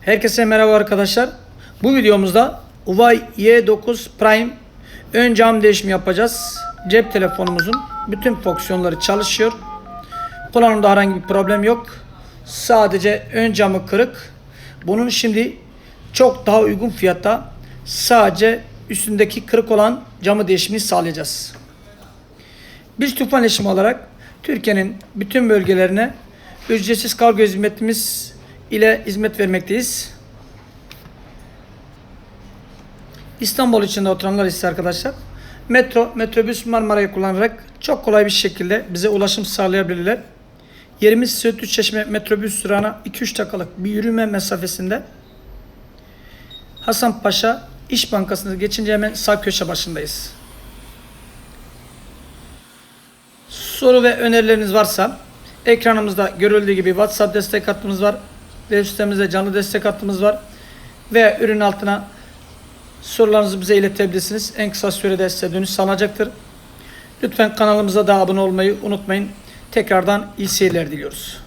Herkese merhaba arkadaşlar. Bu videomuzda Huawei Y9 Prime ön cam değişimi yapacağız. Cep telefonumuzun bütün fonksiyonları çalışıyor. Kullanımda herhangi bir problem yok. Sadece ön camı kırık. Bunun şimdi çok daha uygun fiyatta sadece üstündeki kırık olan camı değişimini sağlayacağız. Biz tufan olarak Türkiye'nin bütün bölgelerine ücretsiz kargo hizmetimiz ile hizmet vermekteyiz. İstanbul içinde oturanlar ise arkadaşlar metro, metrobüs Marmara'yı kullanarak çok kolay bir şekilde bize ulaşım sağlayabilirler. Yerimiz Söğütlü Çeşme metrobüs durağına 2-3 dakikalık bir yürüme mesafesinde. Hasan Paşa İş Bankası'nda geçince hemen sağ köşe başındayız. Soru ve önerileriniz varsa ekranımızda görüldüğü gibi WhatsApp destek hattımız var. Web sitemizde canlı destek hattımız var. Ve ürün altına sorularınızı bize iletebilirsiniz. En kısa sürede size dönüş sağlanacaktır. Lütfen kanalımıza da abone olmayı unutmayın. Tekrardan iyi seyirler diliyoruz.